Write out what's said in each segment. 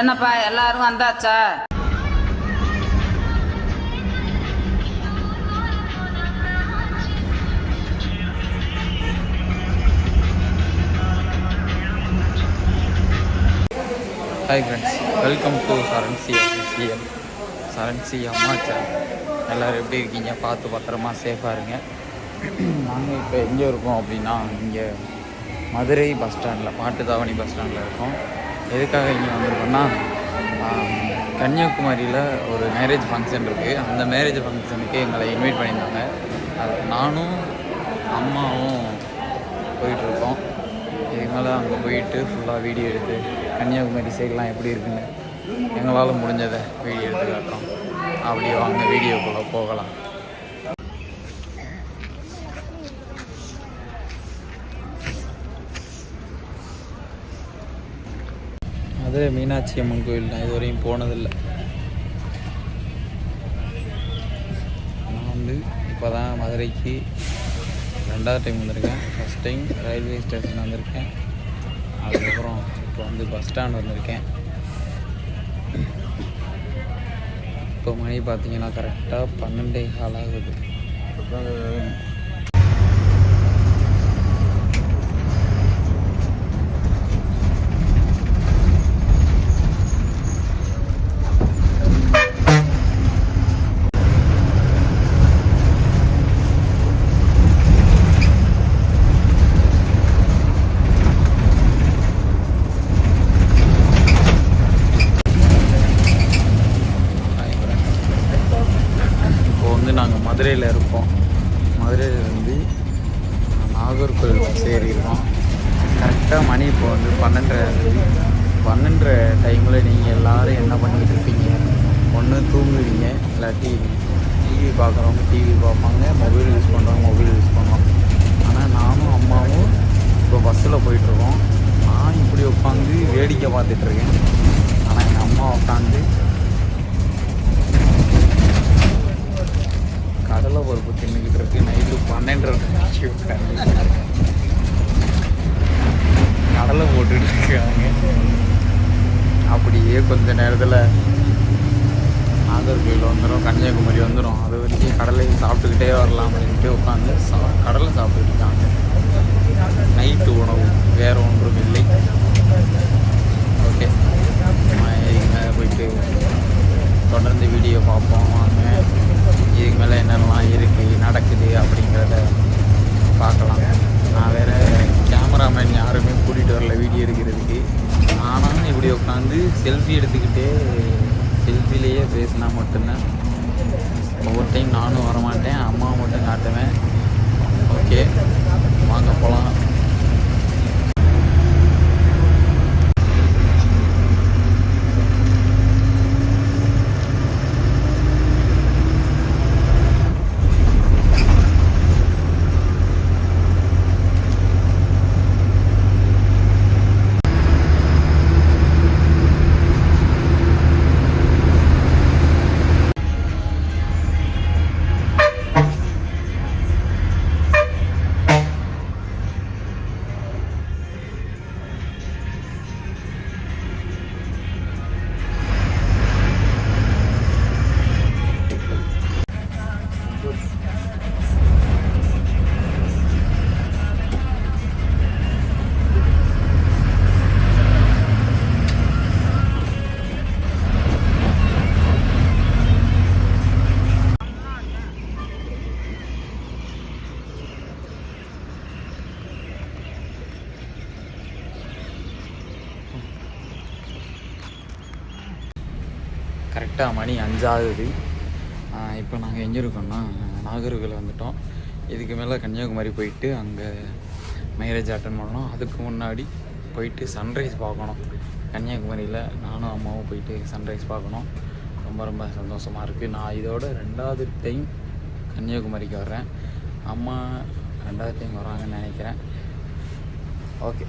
என்னப்பா எல்லாரும் வந்தாச்சா? ஹாய் ஃப்ரெண்ட்ஸ் வெல்கம் டு சரண்சி சிஎம் சரண்சி அம்மா சேனல் எல்லோரும் எப்படி இருக்கீங்க? பார்த்து பத்திரமா சேஃபாக இருங்க. நாங்கள் இப்போ எங்கே இருக்கோம் அப்படின்னா இங்கே மதுரை பஸ் ஸ்டாண்டில் மாட்டுத்தாவணி பஸ் ஸ்டாண்டில் இருக்கோம். எதுக்காக இங்கே வந்திருக்கோம்னா கன்னியாகுமரியில் ஒரு மேரேஜ் ஃபங்க்ஷன் இருக்குது அந்த மேரேஜ் ஃபங்க்ஷனுக்கு எங்களை இன்வைட் பண்ணியிருந்தாங்க. அது நானும் அம்மாவும் போயிட்டுருக்கோம் இதுக்கு மேலே அங்கே போயிட்டு ஃபுல்லாக வீடியோ எடுத்து கன்னியாகுமரி சைட்லாம் எப்படி இருக்குன்னு எங்களால் முடிஞ்சதை வீடியோ எடுத்து காட்டுறோம். அப்படியே வாங்க வீடியோக்குள்ளே போகலாம். மதுரை மீனாட்சி அம்மன் கோயில் நான் இதுவரையும் போனதில்லை. நான் வந்து இப்போ தான் மதுரைக்கு ரெண்டாவது டைம் வந்திருக்கேன். ஃபஸ்ட் டைம் ரயில்வே ஸ்டேஷன் வந்திருக்கேன். அதுக்கப்புறம் இப்போ வந்து பஸ் ஸ்டாண்ட் வந்திருக்கேன். இப்போ மணி பார்த்தீங்கன்னா கரெக்டாக பன்னெண்டே கால் ஆகுது Hi friends. இப்போ வந்து நாங்கள் மதுரையில் இருக்கோம் மதுரையிலேருந்து நாகர்கோவில் பஸ் ஏறி இருக்கோம் கரெக்டாக மணி இப்போ வந்து பன்னெண்டரை ஆகுது. பன்னெண்டரை டைமில் நீங்கள் எல்லோரும் என்ன பண்ணிக்கிட்டு இருப்பீங்க ஒன்று தூங்குவீங்க இல்லாட்டி டிவி பார்க்குறவங்க டிவி பார்ப்பாங்க மொபைல் யூஸ் பண்ணுறவங்க மொபைல் யூஸ் பண்ணுவாங்க. ஆனால் நானும் அம்மாவும் இப்போ பஸ்ஸில் போயிட்டுருக்கோம் நான் இப்படி உட்காந்து வேடிக்கை பார்த்துட்ருக்கேன் ஆனால் எங்கள் அம்மா உட்காந்து கடலை பருப்பு தின்னுக்கிட்டு இருக்கு நைட்டு பன்னெண்டரை மணிக்கு உட்காந்து கடலை போட்டுட்டு அப்படியே கொஞ்ச நேரத்தில் நாகர்கோவில் வந்துடும் கன்னியாகுமரி வந்துடும் அது வரைக்கும் கடலை சாப்பிட்டுக்கிட்டே வரலாம் அப்படின்ட்டு உட்காந்து சா கடலை சாப்பிட்டுட்டு இருக்காங்க. நைட்டு உணவு வேறு ஒன்றும் இல்லை. ஓகே இதுக்கு போயிட்டு தொடர்ந்து வீடியோ பார்ப்போம். வாங்க. இதுக்கு மேலே என்னென்னலாம் இருக்குது நடக்குது அப்படிங்கிறத பார்க்கலாம் நான் வேறு கேமராமேன் யாருமே கூட்டிகிட்டு வரல வீடியோ எடுக்கிறதுக்கு நானும் இப்படி உட்காந்து செல்ஃபி எடுத்துக்கிட்டே செல்ஃபிலேயே பேசினா மட்டும்தான். ஒவ்வொரு டைம் நானும் வரமாட்டேன் அம்மா மட்டும் காட்டுவேன். ஓகே வாங்க போகலாம் கரெக்டாக மணி அஞ்சாவது இப்போ நாங்கள் எங்கே இருக்கோம்னா நாகர்கோவில் வந்துட்டோம். இதுக்கு மேலே கன்னியாகுமரி போயிட்டு அங்கே மேரேஜ் அட்டன் பண்ணணும். அதுக்கு முன்னாடி போயிட்டு சன்ரைஸ் பார்க்கணும். கன்னியாகுமரியில் நானும் அம்மாவும் போயிட்டு சன்ரைஸ் பார்க்கணும். ரொம்ப ரொம்ப சந்தோஷமாக இருக்குது நான் இதோட ரெண்டாவது டைம் கன்னியாகுமரிக்கு வர்றேன். அம்மா ரெண்டாவது டைம் வராங்கன்னு நினைக்கிறேன். ஓகே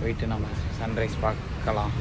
போயிட்டு நம்ம சன்ரைஸ் பார்க்கலாம்.